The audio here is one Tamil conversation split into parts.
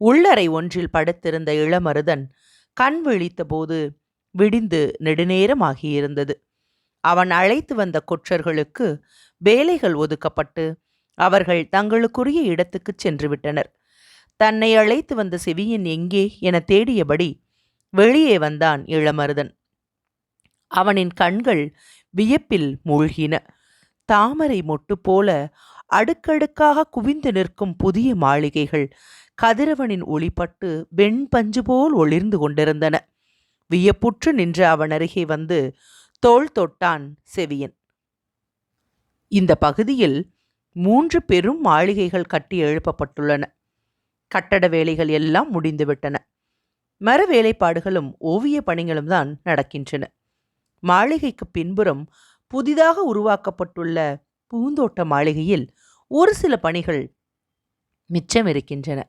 உள்ளறை ஒன்றில் படுத்திருந்த இளமருதன் கண் விழித்தபோது விடிந்து நெடுநேரமாகியிருந்தது. அவன் அழைத்து வந்த கொற்றர்களுக்கு வேலைகள் ஒதுக்கப்பட்டு அவர்கள் தங்களுக்குரிய இடத்துக்குச் சென்று விட்டனர் தன்னை அழைத்து வந்த செவியன் எங்கே என தேடியபடி வெளியே வந்தான் இளமருதன். அவனின் கண்கள் வியப்பில் மூழ்கின. தாமரை மொட்டு போல அடுக்கடுக்காக குவிந்து நிற்கும் புதிய மாளிகைகள் கதிரவனின் ஒளிப்பட்டு வெண்பஞ்சு போல் ஒளிர்ந்து கொண்டிருந்தன. வியப்புற்று நின்ற அவன் அருகே வந்து தோல் தொட்டான் செவியன். இந்த பகுதியில் மூன்று பெரும் மாளிகைகள் கட்டி எழுப்பப்பட்டுள்ளன. கட்டட வேலைகள் எல்லாம் முடிந்துவிட்டன மர வேலைப்பாடுகளும் ஓவிய பணிகளும் தான் நடக்கின்றன. மாளிகைக்கு பின்புறம் புதிதாக உருவாக்கப்பட்டுள்ள பூந்தோட்ட மாளிகையில் ஒரு சில பணிகள் மிச்சம் இருக்கின்றன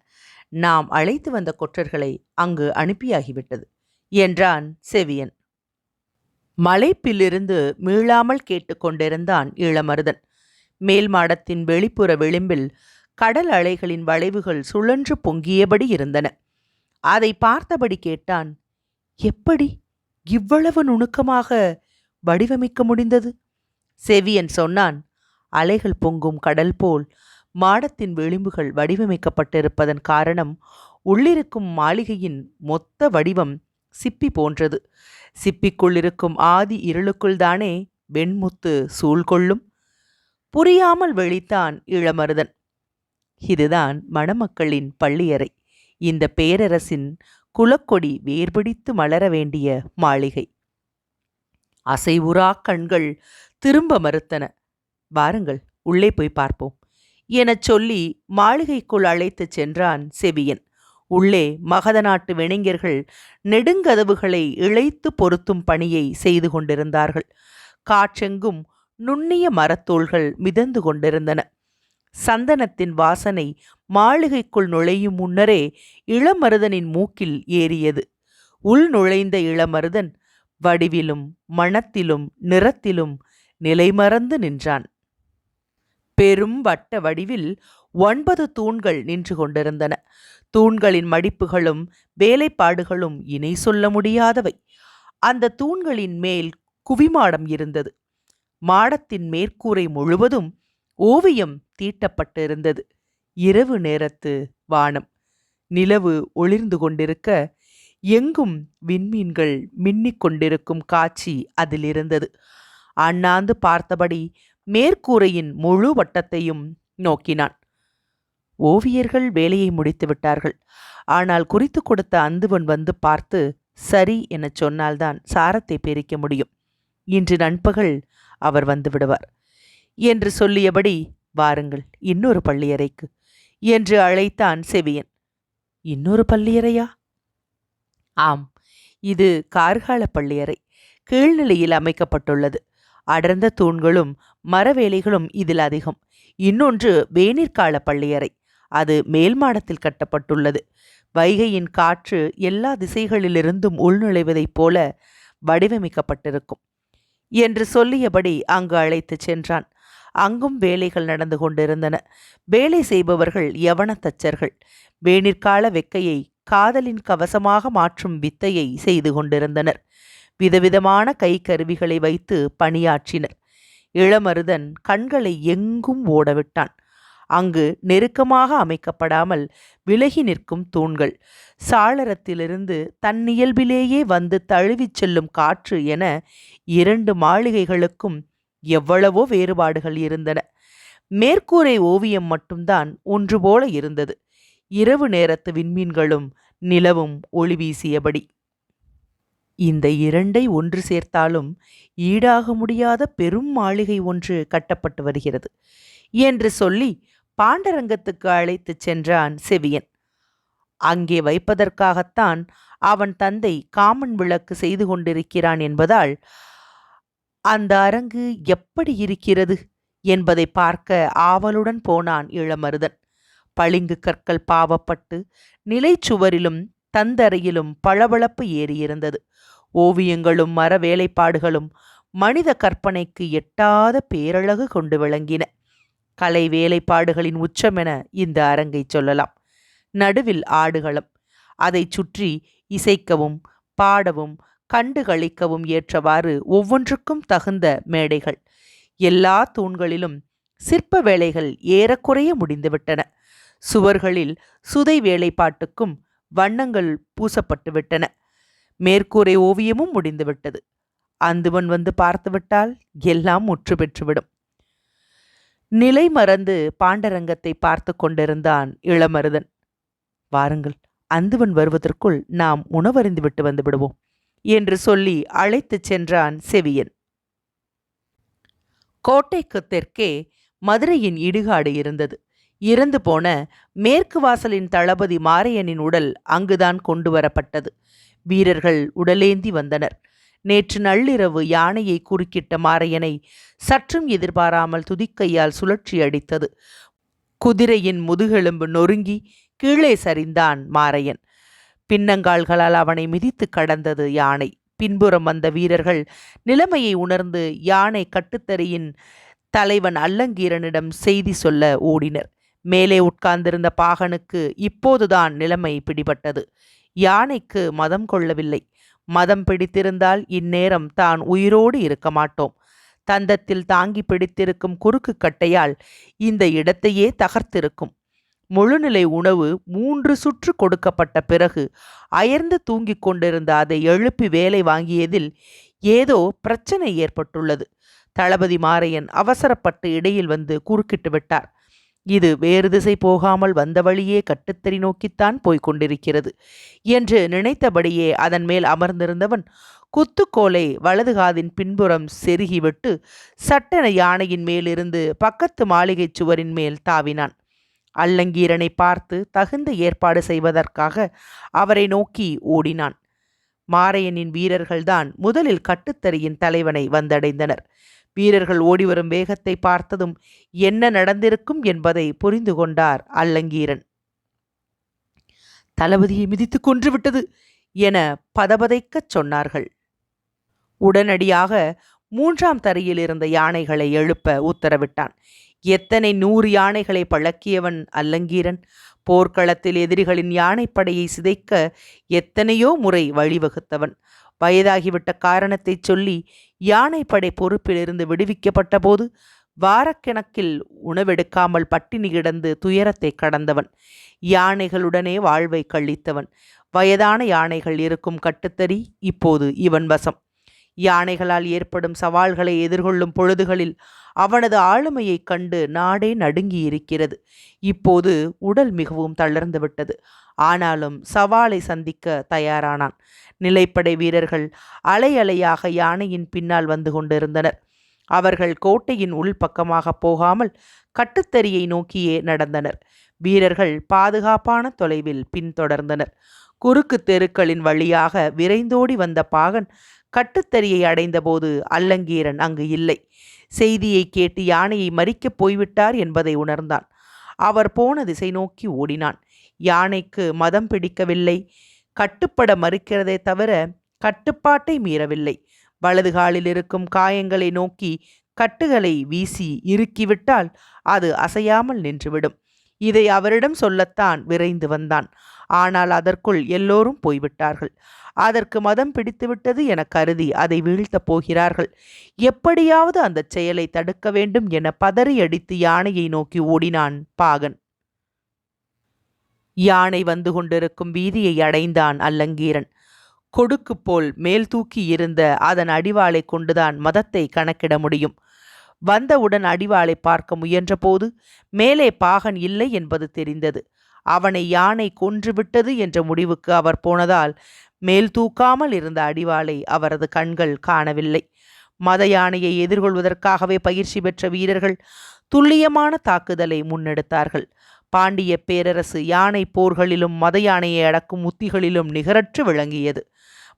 நாம் அழைத்து வந்த கொற்றர்களை அங்கு அனுப்பியாகிவிட்டது என்றான் செவியன். மலைப்பிலிருந்து மீளாமல் கேட்டுக்கொண்டிருந்தான் இளமருதன் மேல் மாடத்தின் வெளிப்புற விளிம்பில் கடல் அலைகளின் வளைவுகள் சுழன்று பொங்கியபடி இருந்தன. அதை பார்த்தபடி கேட்டான் எப்படி இவ்வளவு நுணுக்கமாக வடிவமைக்க முடிந்தது? செவியன் சொன்னான் அலைகள் பொங்கும் கடல் போல் மாடத்தின் விளிம்புகள் வடிவமைக்கப்பட்டிருப்பதன் காரணம் உள்ளிருக்கும் மாளிகையின் மொத்த வடிவம் சிப்பி போன்றது. சிப்பிக்குள்ளிருக்கும் ஆதி இருளுக்குள் தானே வெண்முத்து சூழ்கொள்ளும். புரியாமல் வெளித்தான் இளமருதன். இதுதான் மணமக்களின் பள்ளியறை. இந்த பேரரசின் குலக்கொடி வேர்பிடித்து மலர வேண்டிய மாளிகை. அசைவுறா கண்கள் திரும்ப மறுத்தன. வாருங்கள் உள்ளே போய் பார்ப்போம். எனச் சொல்லி மாளிகைக்குள் அழைத்துச் சென்றான் செவியன். உள்ளே மகத நாட்டு வினைஞர்கள் நெடுங்கதவுகளை இழைத்து பொருத்தும் பணியை செய்து கொண்டிருந்தார்கள். காற்றெங்கும் நுண்ணிய மரத்தோள்கள் மிதந்து கொண்டிருந்தன. சந்தனத்தின் வாசனை மாளிகைக்குள் நுழையும் முன்னரே இளமருதனின் மூக்கில் ஏறியது. உள் நுழைந்த இளமருதன் வடிவிலும் மணத்திலும் நிறத்திலும் நிலைமறந்து நின்றான். பெரும் வட்ட வடிவில் ஒன்பது தூண்கள் நின்று கொண்டிருந்தன. தூண்களின் மடிப்புகளும் வேலைப்பாடுகளும் இணை சொல்ல முடியாதவை. அந்த தூண்களின் மேல் குவிமாடம் இருந்தது. மாடத்தின் மேற்கூரை முழுவதும் ஓவியம் தீட்டப்பட்டிருந்தது. இரவு நேரத்து வானம். நிலவு ஒளிர்ந்து கொண்டிருக்க எங்கும் விண்மீன்கள் மின்னிக் கொண்டிருக்கும் காட்சி அதில் இருந்தது அண்ணாந்து பார்த்தபடி மேற்கூரையின் முழு வட்டத்தையும் நோக்கினான். ஓவியர்கள் வேலையை முடித்து விட்டார்கள். ஆனால் குறித்து கொடுத்த அந்துவன் வந்து பார்த்து சரி எனச் சொன்னால்தான் சாரத்தை பிரிக்க முடியும். இன்று நண்பகல் அவர் வந்து விடுவார். என்று சொல்லியபடி வாருங்கள் இன்னொரு பள்ளியறைக்கு என்று அழைத்தான் செவியன். இன்னொரு பள்ளியறையா? ஆம் இது கார்கால பள்ளியறை. கீழ்நிலையில் அமைக்கப்பட்டுள்ளது. அடர்ந்த தூண்களும் மரவேலைகளும் இதில் அதிகம். இன்னொன்று வேனிற்கால பள்ளியறை. அது மேல் மாடத்தில் கட்டப்பட்டுள்ளது. வைகையின் காற்று எல்லா திசைகளிலிருந்தும் உள்நுழைவதைப் போல வடிவமைக்கப்பட்டிருக்கும். என்று சொல்லியபடி அங்கு அழைத்துச் சென்றான். அங்கும் வேலைகள் நடந்து கொண்டிருந்தன. வேலை செய்பவர்கள் யவனத்தச்சர்கள். வேணிற்கால வெக்கையை காதலின் கவசமாக மாற்றும் வித்தையை செய்து கொண்டிருந்தனர். விதவிதமான கை கருவிகளை வைத்து பணியாற்றினர். இளமருதன் கண்களை எங்கும் ஓடவிட்டான். அங்கு நெருக்கமாக அமைக்கப்படாமல் விலகி நிற்கும் தூண்கள். சாளரத்திலிருந்து தன்னியல்பிலேயே வந்து தழுவிச் செல்லும் காற்று என இரண்டு மாளிகைகளுக்கும் எவ்வளவோ வேறுபாடுகள் இருந்தன. மேற்கூரை ஓவியம் மட்டும்தான் ஒன்று போல இருந்தது. இரவு நேரத்து விண்மீன்களும் நிலவும் ஒளி வீசியபடி. இந்த இரண்டை ஒன்று சேர்த்தாலும் ஈடாக முடியாத பெரும் மாளிகை ஒன்று கட்டப்பட்டு வருகிறது. என்று சொல்லி பாண்டரங்கத்துக்கு அழைத்துச் சென்றான் செவியன். அங்கே வைப்பதற்காகத்தான் அவன் தந்தை காமன் விளக்கு செய்து கொண்டிருக்கிறான் என்பதால் அந்த அரங்கு எப்படி இருக்கிறது? என்பதை பார்க்க ஆவலுடன் போனான் இளமருதன். பளிங்கு கற்கள் பாவப்பட்டு நிலைச்சுவரிலும் தந்தரையிலும் பளபளப்பு ஏறியிருந்தது. ஓவியங்களும் மர வேலைப்பாடுகளும் மனித கற்பனைக்கு எட்டாத பேரழகு கொண்டு விளங்கின. கலை வேலைப்பாடுகளின் உச்சமென இந்த அரங்கை சொல்லலாம். நடுவில் ஆடுகளம். அதைச் சுற்றி இசைக்கவும் பாடவும் கண்டுகளிக்கவும் ஏற்றவாறு ஒவ்வொன்றுக்கும் தகுந்த மேடைகள். எல்லா தூண்களிலும் சிற்ப வேலைகள் ஏறக்குறைய முடிந்துவிட்டன. சுவர்களில் சுதை வேலைப்பாட்டுக்கும் வண்ணங்கள் பூசப்பட்டுவிட்டன மேற்கூரை ஓவியமும் முடிந்துவிட்டது. அந்துவன் வந்து பார்த்துவிட்டால் எல்லாம் முற்று பெற்றுவிடும். நிலை மறந்து பாண்டரங்கத்தை பார்த்து கொண்டிருந்தான் இளமருதன். வாருங்கள் அந்துவன் வருவதற்குள் நாம் உணவறிந்து விட்டு வந்து விடுவோம் என்று சொல்லி அழைத்துச் சென்றான் செவியன். கோட்டைக்கு தெற்கே மதுரையின் இடுகாடு இருந்தது. இறந்து போன மேற்கு வாசலின் தளபதி மாரையனின் உடல் அங்குதான் கொண்டு வரப்பட்டது. வீரர்கள் உடலேந்தி வந்தனர். நேற்று நள்ளிரவு யானையை குறுக்கிட்ட மாரையனை சற்றும் எதிர்பாராமல் துதிக்கையால் சுழற்சி அடித்தது. குதிரையின் முதுகெலும்பு நொறுங்கி கீழே சரிந்தான் மாரையன். பின்னங்கால்களால் அவனை மிதித்து கடந்தது யானை. பின்புறம் வந்த வீரர்கள் நிலைமையை உணர்ந்து யானை கட்டுத்தறியின் தலைவன் அல்லங்கீரனிடம் செய்தி சொல்ல ஓடினர். மேலே உட்கார்ந்திருந்த பாகனுக்கு இப்போதுதான் நிலைமை பிடிபட்டது. யானைக்கு மதம் கொள்ளவில்லை. மதம் பிடித்திருந்தால் இந்நேரம் தான் உயிரோடு இருக்க மாட்டோம். தந்தத்தில் தாங்கி பிடித்திருக்கும் குறுக்கு கட்டையால் இந்த இடத்தையே தகர்த்திருக்கும். முழுநிலை உணவு மூன்று சுற்று கொடுக்கப்பட்ட பிறகு அயர்ந்து தூங்கிக் கொண்டிருந்த அதை எழுப்பி வேலை வாங்கியதில் ஏதோ பிரச்சனை ஏற்பட்டுள்ளது. தளபதி மாரையன் அவசரப்பட்டு இடையில் வந்து குறுக்கிட்டு விட்டார். இது வேறு திசை போகாமல் வந்த வழியே கட்டுத்தறி நோக்கித்தான் போய்க் கொண்டிருக்கிறது என்று நினைத்தபடியே அதன் மேல் அமர்ந்திருந்தவன் குத்துக்கோலை வலது காதின் பின்புறம் செருகிவிட்டு சட்டென யானையின் மேலிருந்து பக்கத்து மாளிகை சுவரின் மேல் தாவினான். அல்லங்கீரனை பார்த்து தகுந்த ஏற்பாடு செய்வதற்காக அவரை நோக்கி ஓடினான். மாரையனின் வீரர்கள்தான் முதலில் கட்டுத்தறியின் தலைவனை வந்தடைந்தனர். வீரர்கள் ஓடிவரும் வேகத்தை பார்த்ததும் என்ன நடந்திருக்கும் என்பதை புரிந்து கொண்டார் அல்லங்கீரன். தளபதியை மிதித்து கொன்றுவிட்டது என பதபதைக்கச் சொன்னார்கள். உடனடியாக மூன்றாம் தரையில் இருந்த யானைகளை எழுப்ப உத்தரவிட்டான். எத்தனை நூறு யானைகளை பழக்கியவன் அல்லங்கீரன். போர்க்களத்தில் எதிரிகளின் யானைப்படையை சிதைக்க எத்தனையோ முறை வழிவகுத்தவன். வயதாகிவிட்ட காரணத்தை சொல்லி யானைப்படை பொறுப்பிலிருந்து விடுவிக்கப்பட்ட போது வாரக்கணக்கில் உணவெடுக்காமல் பட்டினி கிடந்து துயரத்தை கடந்தவன். யானைகளுடனே வாழ்வை கழித்தவன். வயதான யானைகள் இருக்கும் கட்டுத்தறி இப்போது இவன் வசம். யானைகளால் ஏற்படும் சவால்களை எதிர்கொள்ளும் பொழுதுகளில் அவனது ஆளுமையைக் கண்டு நாடே நடுங்கி இருக்கிறது இப்போது உடல் மிகவும் தளர்ந்து விட்டது ஆனாலும் சவாலை சந்திக்க தயாரானான். நிலைப்படை வீரர்கள் அலை அலையாக யானையின் பின்னால் வந்து கொண்டிருந்தனர். அவர்கள் கோட்டையின் உள்பக்கமாக போகாமல் கட்டுத்தறியை நோக்கியே நடந்தனர். வீரர்கள் பாதுகாப்பான தொலைவில் பின்தொடர்ந்தனர். குறுக்கு தெருக்களின் வழியாக விரைந்தோடி வந்த பாகன் கட்டுத்தறியை அடைந்தபோது அல்லங்கீரன் அங்கு இல்லை. செய்தியை கேட்டு யானையை மறிக்கப் போய்விட்டார் என்பதை உணர்ந்தான். அவர் போன திசை நோக்கி ஓடினான். யானைக்கு மதம் பிடிக்கவில்லை. கட்டுப்பட மறுக்கிறதே தவிர கட்டுப்பாட்டை மீறவில்லை. வலது காலில் இருக்கும் காயங்களை நோக்கி கட்டுகளை வீசி இறுக்கிவிட்டால் அது அசையாமல் நின்றுவிடும். இதை அவரிடம் சொல்லத்தான் விரைந்து வந்தான். ஆனால் அதற்குள் எல்லோரும் போய்விட்டார்கள். அதற்கு மதம் பிடித்துவிட்டது என கருதி அதை வீழ்த்தப் போகிறார்கள். எப்படியாவது அந்த செயலை தடுக்க வேண்டும் என பதறி அடித்து யானையை நோக்கி ஓடினான் பாகன். யானை வந்து கொண்டிருக்கும் வீதியை அடைந்தான் அல்லங்கீரன். கொடுக்கு போல் மேல் தூக்கி இருந்த அதன் அடிவாளை கொண்டுதான் மதத்தை கணக்கிட முடியும். வந்தவுடன் அடிவாளை பார்க்க முயன்றபோது மேலே பாகன் இல்லை என்பது தெரிந்தது. அவனை யானை கொன்றுவிட்டது என்ற முடிவுக்கு அவர் போனதால் மேல் தூக்காமல் இருந்த அடிவாளை அவரது கண்கள் காணவில்லை. மத யானையை எதிர்கொள்வதற்காகவே பயிற்சி பெற்ற வீரர்கள் துல்லியமான தாக்குதலை முன்னெடுத்தார்கள். பாண்டிய பேரரசு யானை போர்களிலும் மத யானையை அடக்கும் உத்திகளிலும் நிகரற்று விளங்கியது.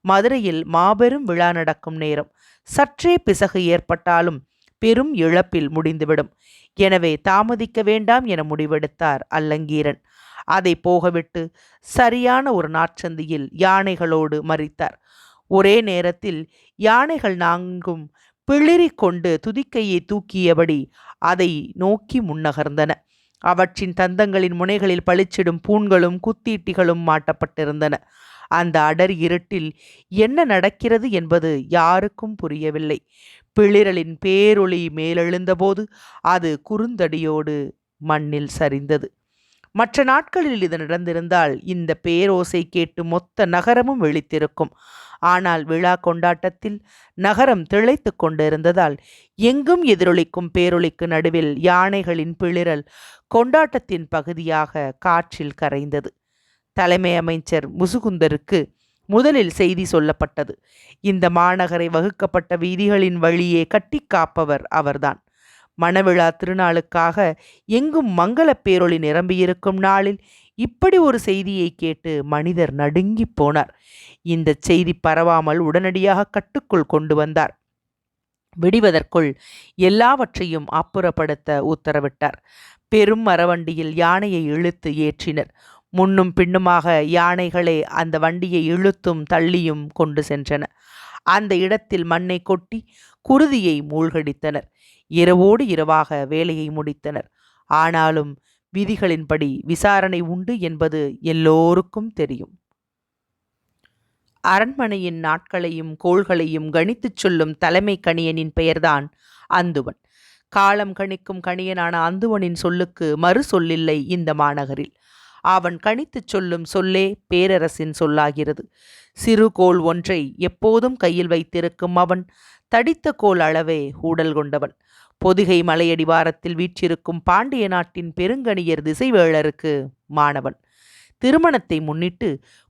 மதுரையில் மாபெரும் விழா நடக்கும் நேரம். சற்றே பிசகு ஏற்பட்டாலும் பெரும் இழப்பில் முடிந்துவிடும். எனவே தாமதிக்க வேண்டாம் என முடிவெடுத்தார் அல்லங்கீரன். அதை போகவிட்டு சரியான ஒரு நாட்சந்தியில் யானைகளோடு மறித்தார். ஒரே நேரத்தில் யானைகள் நான்கும் பிளிறி கொண்டு துதிக்கையை தூக்கியபடி அதை நோக்கி முன்னகர்ந்தன. அவற்றின் தந்தங்களின் முனைகளில் பளிச்சிடும் பூண்களும் குத்தீட்டிகளும் மாட்டப்பட்டிருந்தன. அந்த அடர் இருட்டில் என்ன நடக்கிறது என்பது யாருக்கும் புரியவில்லை. பிளிரலின் பேரொளி மேலெழுந்தபோது அது குறுந்தடியோடு மண்ணில் சரிந்தது. மற்ற நாட்களில் இது நடந்திருந்தால் இந்த பேரோசை கேட்டு மொத்த நகரமும் விழித்திருக்கும் ஆனால் விழா கொண்டாட்டத்தில் நகரம் திளைத்து கொண்டிருந்ததால் எங்கும் எதிரொலிக்கும் பேரொளிக்கு நடுவில் யானைகளின் பிளிரல் கொண்டாட்டத்தின் பகுதியாக காற்றில் கரைந்தது. தலைமை அமைச்சர் முசுகுந்தருக்கு முதலில் செய்தி சொல்லப்பட்டது. இந்த மாநகரை வகுக்கப்பட்ட வீதிகளின் வழியே கட்டி காப்பவர் அவர்தான். மணவிழா திருநாளுக்காக எங்கும் மங்கள பேரொளி நிரம்பியிருக்கும் நாளில் இப்படி ஒரு செய்தியை கேட்டு மனிதர் நடுங்கி போனார். இந்த செய்தி பரவாமல் உடனடியாக கட்டுக்குள் கொண்டு வந்தார். வெடிவதற்குள் எல்லாவற்றையும் அப்புறப்படுத்த உத்தரவிட்டார். பெரும் மரவண்டியில் யானையை இழுத்து ஏற்றினர். முன்னும் பின்னுமாக யானைகளே அந்த வண்டியை இழுத்தும் தள்ளியும் கொண்டு சென்றன. அந்த இடத்தில் மண்ணை கொட்டி குருதியை மூழ்கடித்தனர். இரவோடு இரவாக வேலையை முடித்தனர். ஆனாலும் விதிகளின்படி விசாரணை உண்டு என்பது எல்லோருக்கும் தெரியும். அரண்மனையின் நாட்களையும் கோள்களையும் கணித்துச் சொல்லும் தலைமை கணியனின் பெயர்தான் அந்துவன். காலம் கணிக்கும் கணியனான அந்துவனின் சொல்லுக்கு மறு சொல்லில்லை இந்த மாநகரில். அவன் கணித்துச் சொல்லும் சொல்லே பேரரசின் சொல்லாகிறது. சிறு கோல் ஒன்றை எப்போதும் கையில் வைத்திருக்கும் அவன் தடித்த கோல் அளவே ஊடல் கொண்டவன். பொதிகை மலையடிவாரத்தில் வீற்றிருக்கும் பாண்டிய நாட்டின் பெருங்கணியர் திசைவேளருக்கு மாணவன். திருமணத்தை முன்னிட்டு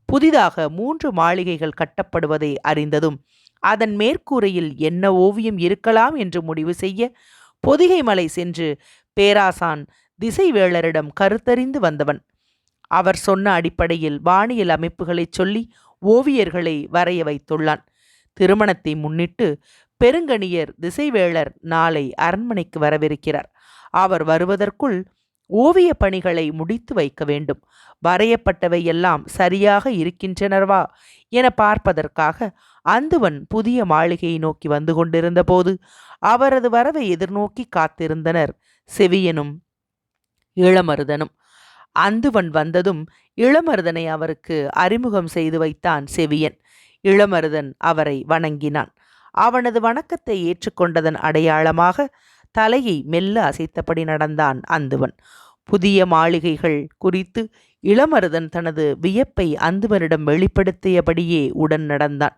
புதிதாக மூன்று மாளிகைகள் கட்டப்படுவதை அறிந்ததும் அதன் மேற்கூரையில் என்ன ஓவியம் இருக்கலாம் என்று முடிவு செய்ய பொதிகை மலை சென்று பேராசான் திசைவேளரிடம் கருத்தறிந்து வந்தவன். அவர் சொன்ன அடிப்படையில் வானியல் அமைப்புகளைச் சொல்லி ஓவியர்களை வரைய வைத்துள்ளான். திருமணத்தை முன்னிட்டு பெருங்கணியர் திசைவேளர் நாளை அரண்மனைக்கு வரவிருக்கிறார். அவர் வருவதற்குள் ஓவிய பணிகளை முடித்து வைக்க வேண்டும். வரையப்பட்டவை எல்லாம் சரியாக இருக்கின்றனர்வா என பார்ப்பதற்காக அந்துவன் புதிய மாளிகையை நோக்கி வந்து கொண்டிருந்த போது அவரது வரவை எதிர்நோக்கி காத்திருந்தனர் செவியனும் இளமருதனும். அந்துவன் வந்ததும் இளமருதனை அவருக்கு அறிமுகம் செய்து வைத்தான் செவியன். இளமருதன் அவரை வணங்கினான். அவனது வணக்கத்தை ஏற்றுக்கொண்டதன் அடையாளமாக தலையை மெல்ல அசைத்தபடி நடந்தான் அந்துவன். புதிய மாளிகைகள் குறித்து இளமருதன் தனது வியப்பை அந்துவனிடம் வெளிப்படுத்தியபடியே உடன் நடந்தான்.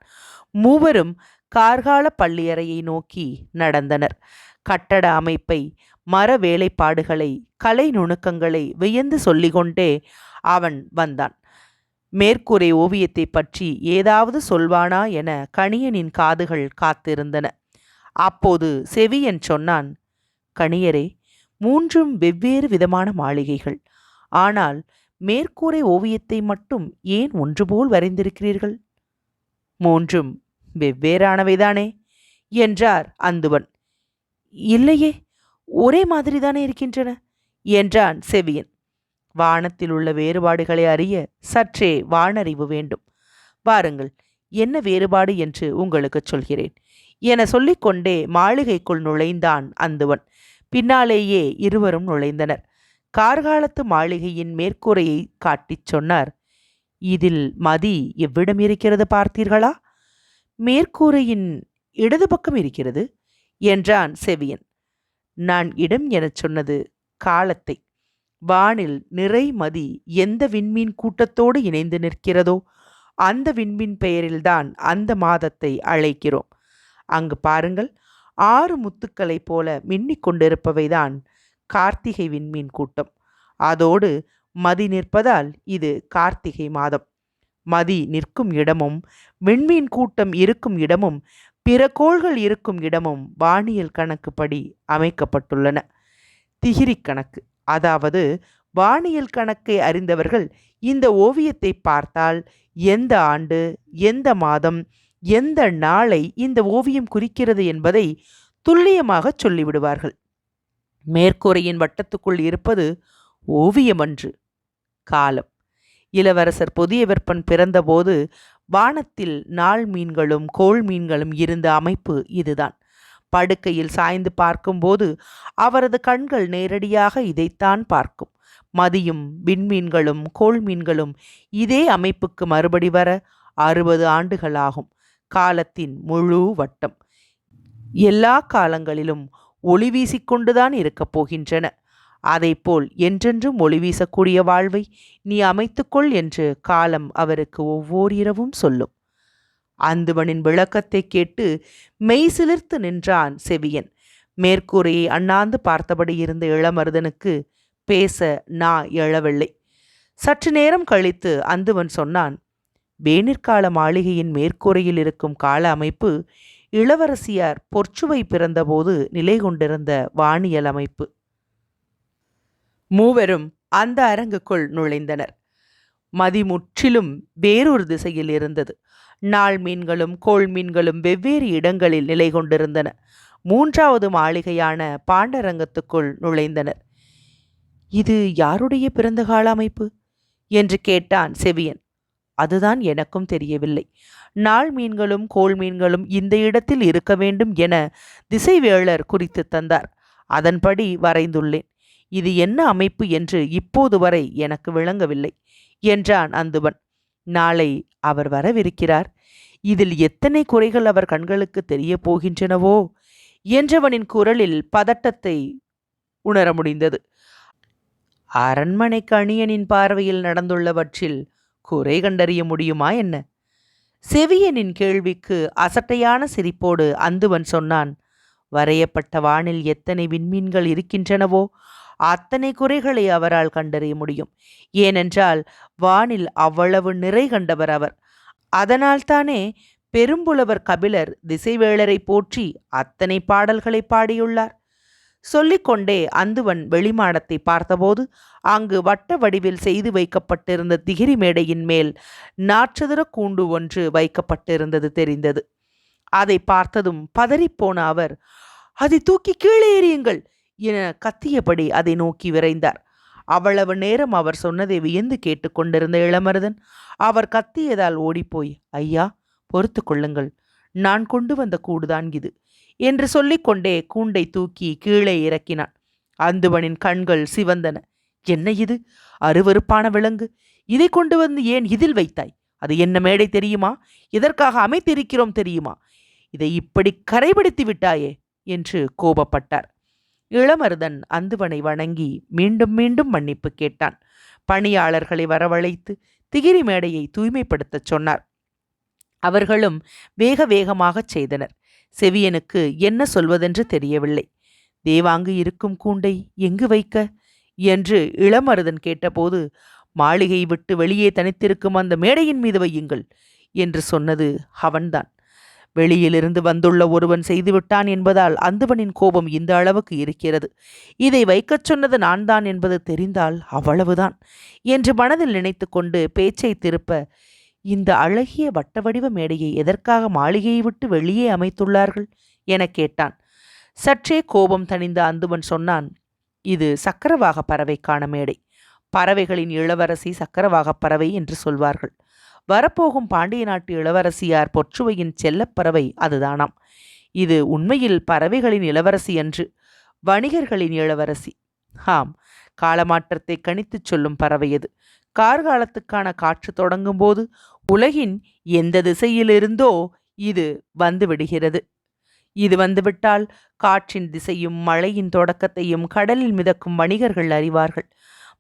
மூவரும் கார்கால பள்ளியறையை நோக்கி நடந்தனர். கட்டட அமைப்பை மர வேலைப்பாடுகளை கலை நுணுக்கங்களை வியந்து சொல்லிக்கொண்டே அவன் வந்தான். மேற்கூரை ஓவியத்தை பற்றி ஏதாவது சொல்வானா என கணியனின் காதுகள் காத்திருந்தன. அப்போது செவியன் சொன்னான் கணியரே மூன்றும் வெவ்வேறு விதமான மாளிகைகள். ஆனால் மேற்கூரை ஓவியத்தை மட்டும் ஏன் ஒன்றுபோல் வரைந்திருக்கிறீர்கள்? மூன்றும் வெவ்வேறானவைதானே என்றார் அந்துவன். இல்லையே ஒரே மாதிரிதானே இருக்கின்றன என்றான் செவியன். வானத்தில் உள்ள வேறுபாடுகளை அறிய சற்றே வானறிவு வேண்டும். வாருங்கள் என்ன வேறுபாடு என்று உங்களுக்கு சொல்கிறேன். என சொல்லிக்கொண்டே மாளிகைக்குள் நுழைந்தான் அந்துவன். பின்னாலேயே இருவரும் நுழைந்தனர். கார்காலத்து மாளிகையின் மேற்கூரையை காட்டிச் சொன்னார் இதில் மதி எவ்விடம் இருக்கிறது பார்த்தீர்களா? மேற்கூரையின் இடது பக்கம் இருக்கிறது? என்றான் செவியன். நான் இடம் எனச் சொன்னது காலத்தை. வானில் நிறைமதி எந்த விண்மீன் கூட்டத்தோடு இணைந்து நிற்கிறதோ அந்த விண்மீன் பெயரில்தான் அந்த மாதத்தை அழைக்கிறோம். அங்கு பாருங்கள் ஆறு முத்துக்களைப் போல மின்னிக் கொண்டிருப்பவைதான் கார்த்திகை விண்மீன் கூட்டம். அதோடு மதி நிற்பதால் இது கார்த்திகை மாதம். மதி நிற்கும் இடமும் விண்மீன் கூட்டம் இருக்கும் இடமும் பிற கோள்கள் இருக்கும் இடமும் வானியல் கணக்குப்படி அமைக்கப்பட்டுள்ளன. திகிரி கணக்கு. அதாவது வானியல் கணக்கை அறிந்தவர்கள் இந்த ஓவியத்தை பார்த்தால் எந்த ஆண்டு எந்த மாதம் எந்த நாளை இந்த ஓவியம் குறிக்கிறது என்பதை துல்லியமாக சொல்லிவிடுவார்கள். மேற்கூரையின் வட்டத்துக்குள் இருப்பது ஓவியமன்று காலம். இளவரசர் புதிய வெப்பன் பிறந்தபோது வானத்தில் நாள் மீன்களும் கோள் மீன்களும் இருந்த அமைப்பு இதுதான். படுக்கையில் சாய்ந்து பார்க்கும்போது அவரது கண்கள் நேரடியாக இதைத்தான் பார்க்கும். மதியும் விண்மீன்களும் கோள் மீன்களும் இதே அமைப்புக்கு மறுபடி வர அறுபது ஆண்டுகளாகும். காலத்தின் முழு வட்டம். எல்லா காலங்களிலும் ஒளி வீசிக்கொண்டுதான் இருக்கப் போகின்றன. அதைப்போல் என்றென்றும் ஒளி வீசக்கூடிய வாழ்வை நீ அமைத்துக்கொள் என்று காலம் அவருக்கு ஒவ்வொரு இரவும் சொல்லும். அந்துவனின் விளக்கத்தை கேட்டு மெய் சிலிர்த்து நின்றான் செவியன். மேற்கூரையை அண்ணாந்து பார்த்தபடி இருந்த இளமருதனுக்கு பேச நா எழவில்லை. சற்று நேரம் கழித்து அந்துவன் சொன்னான் வேனிற்கால மாளிகையின் மேற்கூரையில் இருக்கும் கால அமைப்பு இளவரசியார் பொற்சுவை பிறந்தபோது நிலை கொண்டிருந்த வானியல் அமைப்பு. மூவரும் அந்த அரங்குக்குள் நுழைந்தனர். மதி முற்றிலும் வேறொரு திசையில் இருந்தது. நாள் மீன்களும் கோள் மீன்களும் வெவ்வேறு இடங்களில் நிலை கொண்டிருந்தன. மூன்றாவது மாளிகையான பாண்டரங்கத்துக்குள் நுழைந்தனர். இது யாருடைய பிறந்த கால அமைப்பு? என்று கேட்டான் செவியன். அதுதான் எனக்கும் தெரியவில்லை. நாள் மீன்களும் கோள் மீன்களும் இந்த இடத்தில் இருக்க வேண்டும் என திசைவேளர் குறித்து தந்தார். அதன்படி வரைந்துள்ளேன். இது என்ன அமைப்பு என்று இப்போது வரை எனக்கு விளங்கவில்லை. என்றான் அந்துவன் நாளை அவர் வரவிருக்கிறார். இதில் எத்தனை குறைகள் அவர் கண்களுக்கு தெரிய போகின்றனவோ? என்றவனின் குரலில் பதட்டத்தை உணர முடிந்தது. அரண்மனை கணியனின் பார்வையில் நடந்துள்ளவற்றில் குறை கண்டறிய முடியுமா என்ன? செவியனின் கேள்விக்கு அசட்டையான சிரிப்போடு அந்துவன் சொன்னான் வரையப்பட்ட வானில் எத்தனை விண்மீன்கள் இருக்கின்றனவோ அத்தனை குறைகளை அவரால் கண்டறிய முடியும். ஏனென்றால் வானில் அவ்வளவு நிறை கண்டவர் அவர். அதனால்தானே பெரும்புலவர் கபிலர் திசைவேளரை போற்றி அத்தனை பாடல்களை பாடியுள்ளார். சொல்லிக்கொண்டே அந்துவன் வெளிமாடத்தை பார்த்தபோது அங்கு வட்ட வடிவில் செய்து வைக்கப்பட்டிருந்த திகிரி மேடையின் மேல் நாற்றதுர கூண்டு ஒன்று வைக்கப்பட்டிருந்தது தெரிந்தது. அதை பார்த்ததும் பதறிப்போன அவர் அதை தூக்கி கீழே எறியுங்கள் என கத்தியபடி அதை நோக்கி விரைந்தார். அவ்வளவு நேரம் அவர் சொன்னதை வியந்து கேட்டுக்கொண்டிருந்த இளமருதன் அவர் கத்தியதால் ஓடிப்போய் ஐயா பொறுத்து கொள்ளுங்கள். நான் கொண்டு வந்த கூடுதான் இது என்று சொல்லிக்கொண்டே கூண்டை தூக்கி கீழே இறக்கினான். அந்துவனின் கண்கள் சிவந்தன. என்ன இது? அருவருப்பான விலங்கு. இதை கொண்டு வந்து ஏன் இதில் வைத்தாய்? அது என்ன மேடை தெரியுமா? இதற்காக அமைத்திருக்கிறோம் தெரியுமா? இதை இப்படி கரைபடுத்தி விட்டாயே? என்று கோபப்பட்டார். இளமருதன் அந்துவனை வணங்கி மீண்டும் மீண்டும் மன்னிப்பு கேட்டான். பணியாளர்களை வரவழைத்து திகிரி மேடையை தூய்மைப்படுத்தச் சொன்னார். அவர்களும் வேக வேகமாகச் செய்தனர். செவியனுக்கு என்ன சொல்வதென்று தெரியவில்லை. தேவாங்கு இருக்கும் கூண்டை எங்கு வைக்க? என்று இளமருதன் கேட்டபோது மாளிகை விட்டு வெளியே தனித்திருக்கும் அந்த மேடையின் மீது வையுங்கள் என்று சொன்னது அவன்தான். வெளியிலிருந்து வந்துள்ள ஒருவன் செய்துவிட்டான் என்பதால் அந்துவனின் கோபம் இந்த அளவுக்கு இருக்கிறது. இதை வைக்கச் சொன்னது நான் தான் என்பது தெரிந்தால் அவ்வளவுதான் என்று மனதில் நினைத்து கொண்டு பேச்சை திருப்ப இந்த அழகிய வட்ட வடிவ மேடையை எதற்காக மாளிகையை விட்டு வெளியே அமைத்துள்ளார்கள்? என கேட்டான். சற்றே கோபம் தணிந்த அந்துவன் சொன்னான் இது சக்கரவாக பறவைக்கான மேடை. பறவைகளின் இளவரசி சக்கரவாக பறவை என்று சொல்வார்கள். வரப்போகும் பாண்டிய நாட்டு இளவரசியார் பொற்றுவையின் செல்லப்பறவை அதுதானாம். இது உண்மையில் பறவைகளின் இளவரசி என்று வணிகர்களின் இளவரசி. ஆம் காலமாற்றத்தை கணித்துச் சொல்லும் பறவை அது. கார்காலத்துக்கான காற்று தொடங்கும் போது உலகின் எந்த திசையிலிருந்தோ இது வந்துவிடுகிறது. இது வந்துவிட்டால் காற்றின் திசையும் மழையின் தொடக்கத்தையும் கடலில் மிதக்கும் வணிகர்கள் அறிவார்கள்.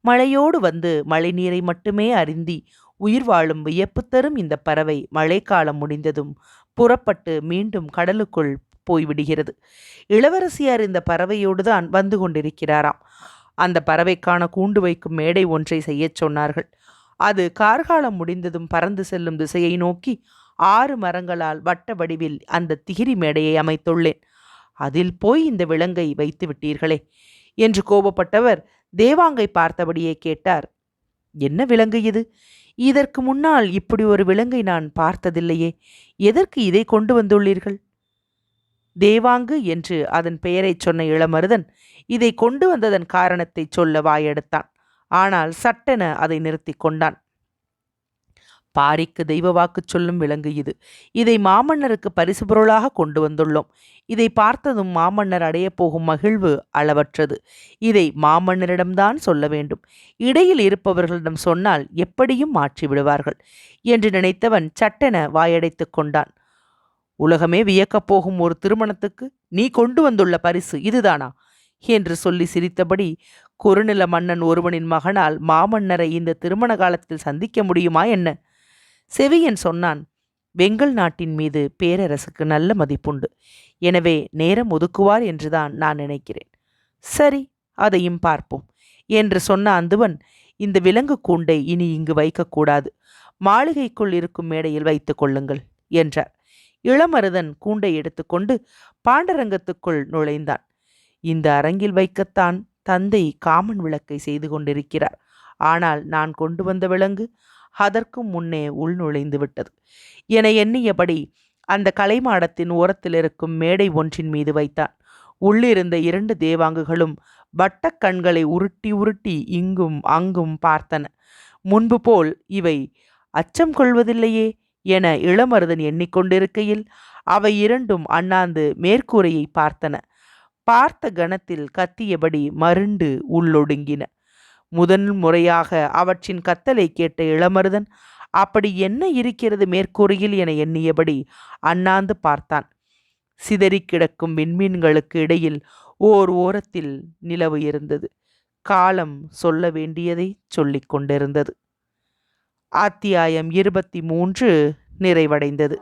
மழையோடு வந்து மழைநீரை மட்டுமே அறிந்தி உயிர் வாழும் வியப்பு தரும் இந்த பறவை மழைக்காலம் முடிந்ததும் புறப்பட்டு மீண்டும் கடலுக்குள் போய்விடுகிறது. இளவரசியார் இந்த பறவையோடு தான் வந்து கொண்டிருக்கிறாராம். அந்த பறவைக்கான கூண்டு வைக்கும் மேடை ஒன்றை செய்யச் சொன்னார்கள். அது கார்காலம் முடிந்ததும் பறந்து செல்லும் திசையை நோக்கி ஆறு மரங்களால் வட்ட வடிவில் அந்த திகிரி மேடையை அமைத்துள்ளேன். அதில் போய் இந்த விலங்கை வைத்து விட்டீர்களே என்று கோபப்பட்டவர் தேவாங்கை பார்த்தபடியே கேட்டார். என்ன விலங்கு இது? இதற்கு முன்னால் இப்படி ஒரு விலங்கை நான் பார்த்ததில்லையே. எதற்கு இதை கொண்டு வந்துள்ளீர்கள்? தேவாங்கு என்று அதன் பெயரைச் சொன்ன இளமருதன் இதை கொண்டு வந்ததன் காரணத்தை சொல்ல வாயெடுத்தான். ஆனால் சட்டென அதை நிறுத்தி கொண்டான். பாரிக்கு தெய்வ வாக்கு சொல்லும் விலங்கு இது. இதை மாமன்னருக்கு பரிசு பொருளாக கொண்டு வந்துள்ளோம். இதை பார்த்ததும் மாமன்னர் அடையப் போகும் மகிழ்வு அளவற்றது. இதை மாமன்னரிடம்தான் சொல்ல வேண்டும். இடையில் இருப்பவர்களிடம் சொன்னால் எப்படியும் மாற்றி விடுவார்கள் என்று நினைத்தவன் சட்டென வாயடைத்து கொண்டான். உலகமே வியக்கப் போகும் ஒரு திருமணத்துக்கு நீ கொண்டு வந்துள்ள பரிசு இதுதானா? என்று சொல்லி சிரித்தபடி குறுநில மன்னன் ஒருவனின் மகனால் மாமன்னரை இந்த திருமண காலத்தில் சந்திக்க முடியுமா என்ன? செவியன் சொன்னான் வெங்கல் நாட்டின் மீது பேரரசுக்கு நல்ல மதிப்புண்டு. எனவே நேரம் ஒதுக்குவார் என்றுதான் நான் நினைக்கிறேன். சரி அதையும் பார்ப்போம் என்று சொன்ன அந்துவன் இந்த விலங்கு கூண்டை இனி இங்கு வைக்கக்கூடாது மாளிகைக்குள் இருக்கும் மேடையில் வைத்துக் கொள்ளுங்கள் என்றார். இளமருதன் கூண்டை எடுத்துக்கொண்டு பாண்டரங்கத்துக்குள் நுழைந்தான். இந்த அரங்கில் வைக்கத்தான் தந்தை காமன் விளக்கை செய்து கொண்டிருக்கிறார். ஆனால் நான் கொண்டு வந்த விலங்கு அதற்கும் முன்னே உள்நுழைந்து விட்டது. என எண்ணியபடி அந்த கலைமாடத்தின் ஓரத்தில் இருக்கும் மேடை ஒன்றின் மீது வைத்தான். உள்ளிருந்த இரண்டு தேவாங்குகளும் வட்டக் கண்களை உருட்டி உருட்டி இங்கும் அங்கும் பார்த்தன. முன்பு போல் இவை அச்சம் கொள்வதில்லையே என இளமருதன் எண்ணிக்கொண்டிருக்கையில் அவை இரண்டும் அண்ணாந்து மேற்கூரையை பார்த்தன. பார்த்த கணத்தில் கத்தியபடி மருண்டு உள்ளொடுங்கின. முதன் முறையாக அவற்றின் கத்தலை கேட்ட இளமருதன் அப்படி என்ன இருக்கிறது மேற்கூரையில் என எண்ணியபடி அண்ணாந்து பார்த்தான். சிதறி கிடக்கும் விண்மீன்களுக்கு இடையில் ஓர் ஓரத்தில் நிலவு இருந்தது. காலம் சொல்ல வேண்டியதை சொல்லிக் கொண்டிருந்தது. அத்தியாயம் இருபத்தி மூன்று நிறைவடைந்தது.